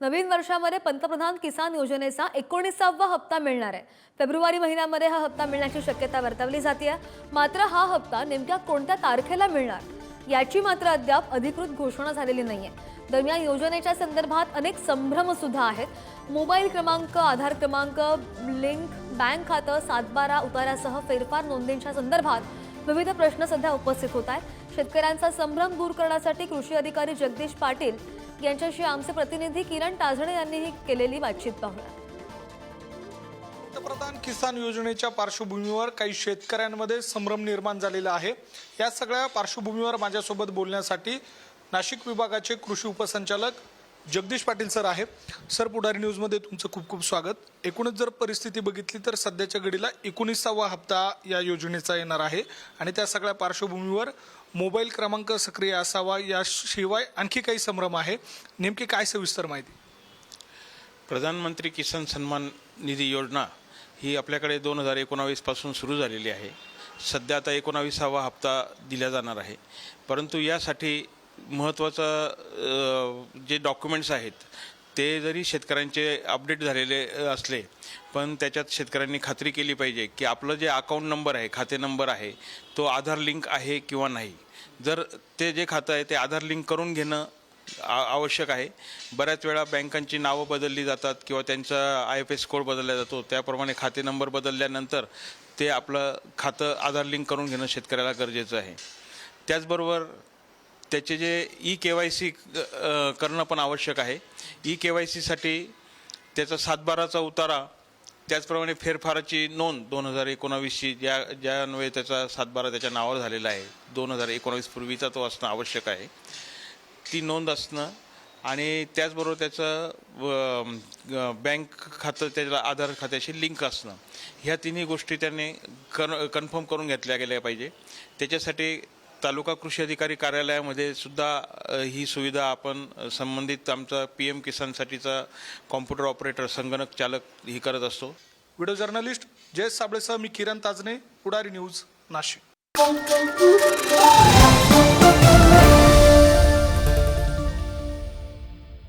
नवीन वर्षामध्ये पंतप्रधान किसान योजनेचा एकोणीसावा हप्ता मिळणार आहे. फेब्रुवारी महिन्यामध्ये हा हप्ता मिळण्याची शक्यता वर्तवली जाते मात्र हा हप्ता नेमक्या कोणत्या तारखेला मिळणार? याची मात्र अद्याप अधिकृत घोषणा झालेली नाही आहे दरम्यान योजनेच्या संदर्भात अनेक संभ्रम सुद्धा आहेत. मोबाईल क्रमांक आधार क्रमांक लिंक बँक खातं सातबारा उतारासह फेरफार नोंदींच्या संदर्भात विविध प्रश्न सध्या उपस्थित होत आहेत. शेतकऱ्यांचा संभ्रम दूर करण्यासाठी कृषी अधिकारी जगदीश पाटील यांच्याशी आमचे प्रतिनिधी किरण टाझणे यांनीही केलेली बातचीत पाहूया. पंतप्रधान किसान योजनेच्या पार्श्वभूमीवर काही शेतकऱ्यांमध्ये संभ्रम निर्माण झालेला आहे. या सगळ्या पार्श्वभूमीवर माझ्यासोबत बोलण्यासाठी नाशिक विभागाचे कृषी उपसंचालक जगदीश पाटील सर आहे. सर पुढारी न्यूजमध्ये तुमचं खूप खूप स्वागत. एकूणच जर परिस्थिती बघितली तर सध्याच्या घडीला एकोणीसावा हप्ता या योजनेचा येणार आहे आणि त्या सगळ्या पार्श्वभूमीवर मोबाईल क्रमांक सक्रिय असावा याशिवाय आणखी काही संभ्रम आहे. नेमकी काय सविस्तर माहिती? प्रधानमंत्री किसान सन्मान निधी योजना ही आपल्याकडे दोन हजार एकोणावीसपासून सुरू झालेली आहे. सध्या आता एकोणावीसावा हप्ता दिला जाणार आहे. परंतु यासाठी महत्त्वाचं जे डॉक्युमेंट्स आहेत ते जरी शेतकऱ्यांचे अपडेट झालेले असले पण त्याच्यात शेतकऱ्यांनी खात्री केली पाहिजे की आपलं जे अकाउंट नंबर आहे खाते नंबर आहे तो आधार लिंक आहे किंवा नाही. जर ते जे खातं आहे ते आधार लिंक करून घेणं आवश्यक आहे. बऱ्याच वेळा बँकांची नावं बदलली जातात किंवा त्यांचा आय एफ एस कोड बदलला जातो. त्याप्रमाणे खाते नंबर बदलल्यानंतर ते आपलं खातं आधार लिंक करून घेणं शेतकऱ्याला गरजेचं आहे. त्याचबरोबर त्याचे जे ई के वाय सी करणं पण आवश्यक आहे. ई के वाय सीसाठी त्याचा सातबाराचा उतारा त्याचप्रमाणे फेरफाराची नोंद दोन हजार एकोणावीसची ज्या ज्यान्वये त्याचा सातबारा त्याच्या नावावर झालेला आहे. दोन हजार एकोणावीस पूर्वीचा तो असणं आवश्यक आहे. ती नोंद असणं आणि त्याचबरोबर त्याचं व- बँक खातं त्याला आधार खात्याशी लिंक असणं. ह्या तिन्ही गोष्टी त्यांनी कन कन्फर्म करून घेतल्या गेल्या पाहिजे. त्याच्यासाठी तालुका कृषी अधिकारी कार्यालयामध्ये सुद्धा ही सुविधा आपण संबंधित आमचा पी एम किसानसाठीचा कॉम्प्युटर ऑपरेटर संगणक चालक ही करत असतो. व्हिडिओ जर्नलिस्ट जयेश साबळेसह मी किरण ताजने पुढारी न्यूज नाशिक.